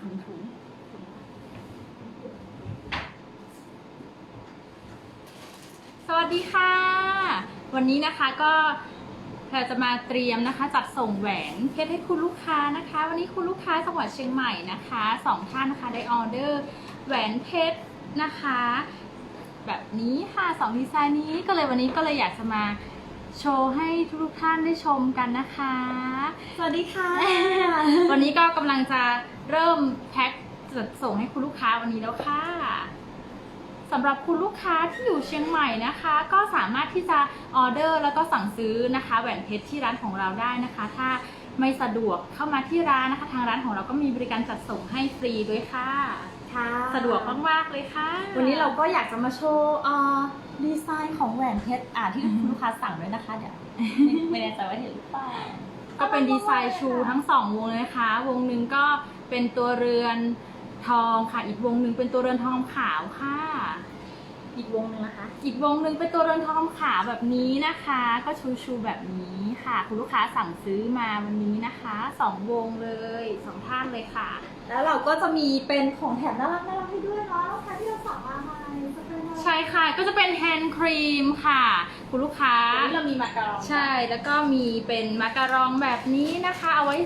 ถุงถุงสวัสดีค่ะ วันนี้นะคะก็แพรจะมาเตรียมนะคะ จัดส่งแหวนเพชรให้คุณลูกค้านะคะ วันนี้คุณลูกค้าจังหวัดเชียงใหม่นะคะสองท่านนะคะได้ออเดอร์แหวนเพชรนะคะ แบบนี้ค่ะสองดีไซน์นี้ก็เลยวันนี้ก็เลยอยากจะมา โชว์ให้ทุกๆท่านได้ชมกันนะคะ สวัสดีค่ะ วันนี้ก็กำลังจะเริ่มแพ็คจัดส่งให้คุณลูกค้าวันนี้แล้วค่ะสำหรับคุณลูกค้าที่อยู่เชียงใหม่นะคะ ก็สามารถที่จะออเดอร์แล้วก็สั่งซื้อนะคะแหวนเพชรที่ร้านของเราได้นะคะ ถ้าไม่สะดวกเข้ามาที่ร้านนะคะ ทางร้านของเราก็มีบริการจัดส่งให้ฟรีด้วยค่ะ ค่ะสะดวกมากๆเลยค่ะ วันนี้เราก็อยากจะมาโชว์เอ่อดีไซน์ของแหวนเพชรอ่าที่คุณลูกค้าสั่งด้วยนะคะ เดี๋ยวไม่ไม่แน่ใจว่าเห็นหรือเปล่าก็เป็นดีไซน์ชูทั้งสองวงเลยนะคะ วงหนึ่งก็เป็นตัวเรือนทองค่ะ อีกวงหนึ่งเป็นตัวเรือนทองขาวค่ะ อีกวงหนึงนะคะ อีกวงหนึ่งเป็นตัวเรือนทองขาวแบบนี้นะคะ ก็ชูชูแบบนี้ค่ะ คุณลูกค้าสั่งซื้อมาวันนี้นะคะสองวงเลยสองท่านเลยค่ะ แล้วเราก็จะมีเป็นของแถมน่ารักน่ารักให้ด้วยเนาะลูกค้าที่เราสั่งมาใหม่จะเป็นอะไรใช่ค่ะ ก็จะเป็นแฮนด์ครีมค่ะ คุณลูกค้าวันนี้เรามีมาการองใช่ แล้วก็มีเป็นมาการองแบบนี้นะคะ เอาไว้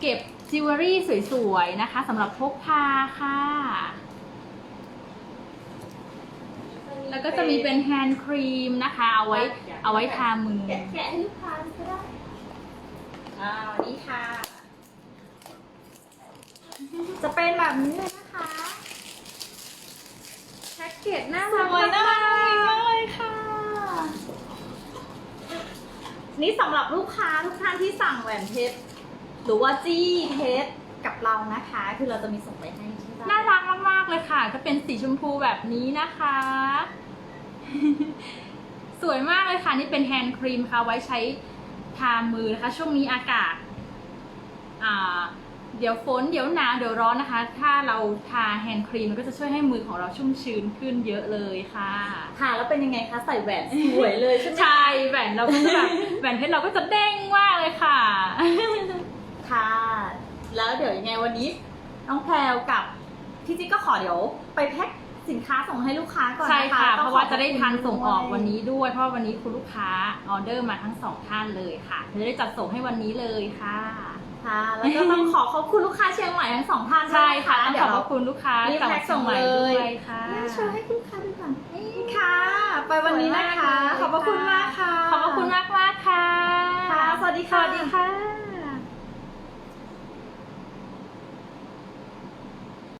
เก็บจิวเวลรี่สวยๆนะคะสำหรับพกพาค่ะ แล้วก็จะมีเป็นแฮนด์ครีมนะคะ เอาไว้เอาไว้ทามือ แกะแกะให้ลูกค้าดูก็ได้อ่านี่ค่ะ จะเป็นแบบนี้เลยนะคะแพ็กเกจน่ารักสวยน่ารักมากเลยค่ะ นี่สำหรับลูกค้าทุกท่านที่สั่งแหวนเพชรหรือว่าจี้เพชร กับเรานะคะ คือเราจะมีส่งไปให้ที่บ้านน่ารักมากๆเลยค่ะ ก็เป็นสีชมพูแบบนี้นะคะ สวยมากเลยค่ะ นี่เป็นแฮนด์ครีมค่ะ ไว้ใช้ทามือนะคะ ช่วงนี้อากาศ อ่า เดี๋ยวฝน เดี๋ยวหนาว เดี๋ยวร้อนนะคะ ถ้าเราทาแฮนด์ครีมมันก็จะช่วยให้มือของเราชุ่มชื้นขึ้นเยอะเลยค่ะ ค่ะแล้วเป็นยังไงคะใส่แหวนสวยเลยใช่ไหม ใช่แหวนเราก็จะแบบ แหวนเพชรเราก็จะเด้งมากเลยค่ะค่ะแล้วเดี๋ย วยังไงวันนี้น้องแพรวกับพี่จิ๊กก็ขอเดี๋ยวไปแพ็คสินค้าส่งให้ลูกค้าก่อนใช่นะคะค่ะต้เพองราะว่าจะได้ขบคุณทันส่งออกด้วยวันนี้ด้วย เพราะว่าวันนี้คุณลูกค้าออเดอร์มาทั้งสองท่านเลยค่ะจะได้จัดส่งให้วันนี้เลยค่ะ ค่ะ แล้วก็ต้องขอขอบคุณลูกค้าเชียงใหม่ทั้งสองท่านใช่ค่ะด้วยนต้องเดี๋ขยอบวพเรา ระคุณลูกค้ารีบจากแพ็คเชียงใหม่ส่งเลยด้วยค่ะโชว์ให้ลูกค้าดูก่อนนี่ค่ะ ไปวันนี้นะคะ สวยมากเลย ขอบพระคุณมากค่ะ ขอบพระคุณมากมากๆค่ะค่ะสวัสดีสค่ะวัสดีค่ะ